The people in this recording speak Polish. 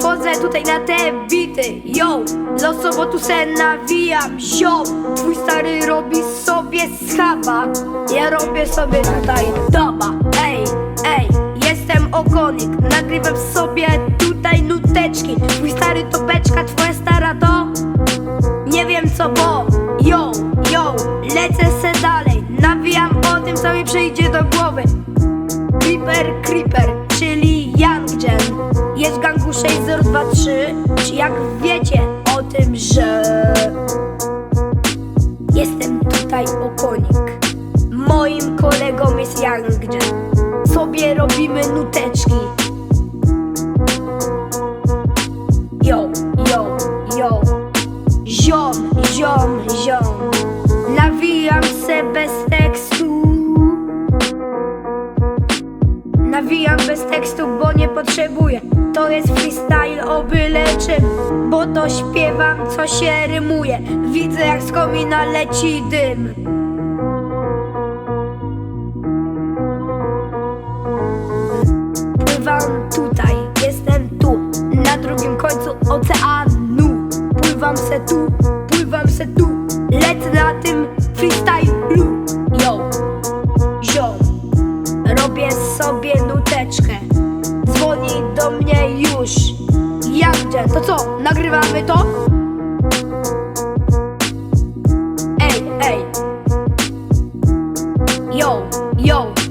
tutaj na te bity Yo, losowo tu se nawijam Ziom, twój stary robi sobie schaba Ja robię sobie tutaj doba Ej, ej, jestem okonik Nagrywam sobie tutaj nuteczki. Twój stary to beczka, twoja stara to? Nie wiem co bo Yo, yo, lecę se dalej Nawijam o tym co mi przyjdzie do głowy. Creeper, Creeper, 6023 Czy jak wiecie o tym, że Jestem tutaj okonik. Moim kolegą jest Young Sobie robimy nuteczki. Yo, yo, yo. Ziom, ziom potrzebuję. To jest freestyle o byle czym Bo to śpiewam, co się rymuje. Widzę jak z komina leci dym. Pływam tutaj, jestem tu Na drugim końcu oceanu. Pływam se tu, pływam se tu Lecę na tym freestylu. Yo, ziom Robię sobie nuteczkę dzwoni do mnie już Ja gdzie? To co? Nagrywamy to? Ej, ej Yo, yo